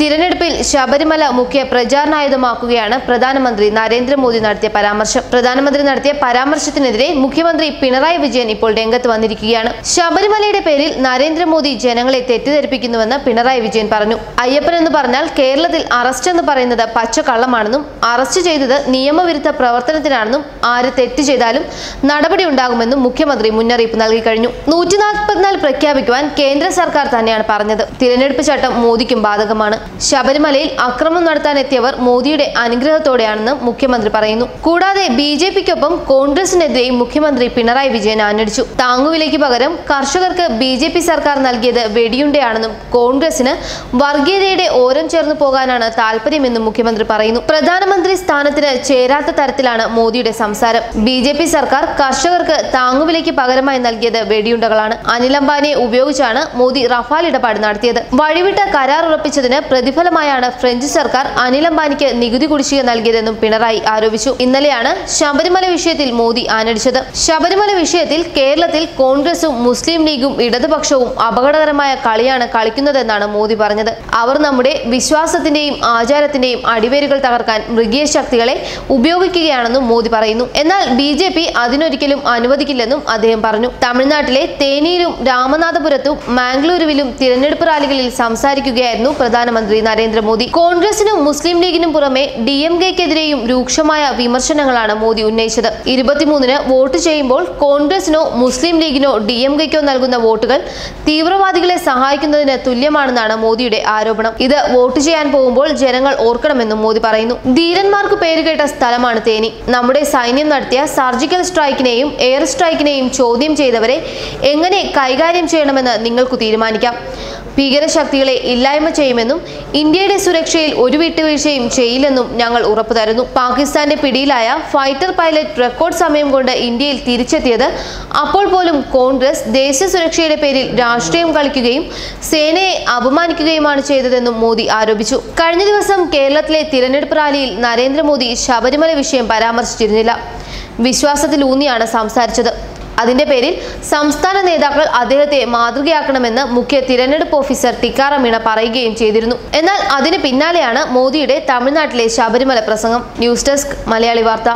തിരഞ്ഞെടുപ്പിൽ ശബരിമല മുഖ്യ പ്രചാരണായുധമാക്കുകയാണ് പ്രധാനമന്ത്രി നരേന്ദ്രമോദി നടത്തിയ പരാമർശം. പ്രധാനമന്ത്രി നടത്തിയ പരാമർശത്തിനെതിരെ മുഖ്യമന്ത്രി പിണറായി വിജയൻ ഇപ്പോൾ രംഗത്ത് വന്നിരിക്കുകയാണ്. ശബരിമലയുടെ പേരിൽ നരേന്ദ്രമോദി ജനങ്ങളെ തെറ്റിദ്ധരിപ്പിക്കുന്നുവെന്ന് പിണറായി വിജയൻ പറഞ്ഞു. അയ്യപ്പൻ എന്ന് പറഞ്ഞാൽ കേരളത്തിൽ അറസ്റ്റ് എന്ന് പറയുന്നത് പച്ചക്കള്ളമാണെന്നും അറസ്റ്റ് ചെയ്തത് നിയമവിരുദ്ധ പ്രവർത്തനത്തിനാണെന്നും ആര് തെറ്റ് ചെയ്താലും നടപടി ഉണ്ടാകുമെന്നും മുഖ്യമന്ത്രി മുന്നറിയിപ്പ് നൽകി കഴിഞ്ഞു. നൂറ്റി പ്രഖ്യാപിക്കുവാൻ കേന്ദ്ര സർക്കാർ തന്നെയാണ് പറഞ്ഞത്. തിരഞ്ഞെടുപ്പ് ചട്ടം മോദിക്കും ബാധകമാണ്. ശബരിമലയിൽ അക്രമം നടത്താൻ എത്തിയവർ മോദിയുടെ അനുഗ്രഹത്തോടെയാണെന്ന് മുഖ്യമന്ത്രി പറയുന്നു. കൂടാതെ ബി ജെ പിക്കൊപ്പം കോൺഗ്രസിനെതിരെയും മുഖ്യമന്ത്രി പിണറായി വിജയൻ ആഞ്ഞടിച്ചു. താങ്ങുവിലയ്ക്ക് പകരം കർഷകർക്ക് ബി ജെ പി സർക്കാർ നൽകിയത് വെടിയുണ്ടയാണെന്നും കോൺഗ്രസിന് വർഗീയതയുടെ ഓരം ചേർന്നു പോകാനാണ് താല്പര്യമെന്നും മുഖ്യമന്ത്രി പറയുന്നു. പ്രധാനമന്ത്രി സ്ഥാനത്തിന് ചേരാത്ത തരത്തിലാണ് മോദിയുടെ സംസാരം. ബി ജെ പി സർക്കാർ കർഷകർക്ക് താങ്ങുവിലയ്ക്ക് പകരമായി നൽകിയത് വെടിയുണ്ടകളാണ്. അനിൽ അംബാനിയെ ഉപയോഗിച്ചാണ് മോദി റഫാൽ ഇടപാട് നടത്തിയത്. വഴിവിട്ട കരാർ ഉറപ്പിച്ചതിന് പ്രതിഫലമായാണ് ഫ്രഞ്ച് സർക്കാർ അനിൽ അംബാനിക്ക് നികുതി കുടിശ്ശിക നൽകിയതെന്നും പിണറായി ആരോപിച്ചു. ഇന്നലെയാണ് ശബരിമല വിഷയത്തിൽ മോദി ആനടിച്ചത് ശബരിമല വിഷയത്തിൽ കേരളത്തിൽ കോൺഗ്രസും മുസ്ലിം ലീഗും ഇടതുപക്ഷവും അപകടകരമായ കളിയാണ് കളിക്കുന്നതെന്നാണ് മോദി പറഞ്ഞത്. അവർ നമ്മുടെ വിശ്വാസത്തിന്റെയും ആചാരത്തിന്റെയും അടിവേരുകൾ തകർക്കാൻ മൃഗീയ ശക്തികളെ ഉപയോഗിക്കുകയാണെന്നും മോദി പറയുന്നു. എന്നാൽ ബി ജെ പി അതിനൊരിക്കലും അനുവദിക്കില്ലെന്നും അദ്ദേഹം പറഞ്ഞു. തമിഴ്നാട്ടിലെ തേനിയിലും രാമനാഥപുരത്തും മാംഗ്ലൂരുവിലും തിരഞ്ഞെടുപ്പ് റാലികളിൽ സംസാരിക്കുകയായിരുന്നു പ്രധാനമന്ത്രി നരേന്ദ്രമോദി. കോൺഗ്രസിനും മുസ്ലിം ലീഗിനും പുറമെ ഡി എം കെക്കെതിരെയും രൂക്ഷമായ വിമർശനങ്ങളാണ് മോദി ഉന്നയിച്ചത്. ഇരുപത്തിമൂന്നിന് വോട്ട് ചെയ്യുമ്പോൾ കോൺഗ്രസിനോ മുസ്ലിം ലീഗിനോ ഡി എം കെക്കോ നൽകുന്ന വോട്ടുകൾ തീവ്രവാദികളെ സഹായിക്കുന്നതിന് തുല്യമാണെന്നാണ് മോദിയുടെ ആരോപണം. ഇത് വോട്ട് ചെയ്യാൻ പോകുമ്പോൾ ജനങ്ങൾ ഓർക്കണമെന്നും മോദി പറയുന്നു. ധീരന്മാർക്ക് പേരുകേട്ട സ്ഥലമാണ് തേനി. നമ്മുടെ സൈന്യം നടത്തിയ സർജിക്കൽ സ്ട്രൈക്കിനെയും എയർ സ്ട്രൈക്കിനെയും ചോദ്യം ചെയ്തവരെ എങ്ങനെ കൈകാര്യം ചെയ്യണമെന്ന് നിങ്ങൾക്ക് തീരുമാനിക്കാം. ഭീകരശക്തികളെ ഇല്ലായ്മ ചെയ്യുമെന്നും ഇന്ത്യയുടെ സുരക്ഷയിൽ ഒരു വിട്ടുവീഴ്ചയും ചെയ്യില്ലെന്നും ഞങ്ങൾ ഉറപ്പു തരുന്നു. പാകിസ്ഥാന്റെ പിടിയിലായ ഫൈറ്റർ പൈലറ്റ് റെക്കോർഡ് സമയം കൊണ്ട് ഇന്ത്യയിൽ തിരിച്ചെത്തിയത് അപ്പോൾ പോലും കോൺഗ്രസ് ദേശീയ സുരക്ഷയുടെ പേരിൽ രാഷ്ട്രീയം കളിക്കുകയും സേനയെ അപമാനിക്കുകയുമാണ് ചെയ്തതെന്നും മോദി ആരോപിച്ചു. കഴിഞ്ഞ ദിവസം കേരളത്തിലെ തിരഞ്ഞെടുപ്പ് റാലിയിൽ നരേന്ദ്രമോദി ശബരിമല വിഷയം പരാമർശിച്ചിരുന്നില്ല. വിശ്വാസത്തിലൂന്നിയാണ് സംസാരിച്ചത്. അതിന്റെ പേരിൽ സംസ്ഥാന നേതാക്കൾ അദ്ദേഹത്തെ മാതൃകയാക്കണമെന്ന് മുഖ്യ തിരഞ്ഞെടുപ്പ് ഓഫീസർ ടിക്കാറാം മീണ പറയുകയും ചെയ്തിരുന്നു. എന്നാൽ അതിന് പിന്നാലെയാണ് മോദിയുടെ തമിഴ്നാട്ടിലെ ശബരിമല പ്രസംഗം. ന്യൂസ് ഡെസ്ക് മലയാളി വാർത്ത.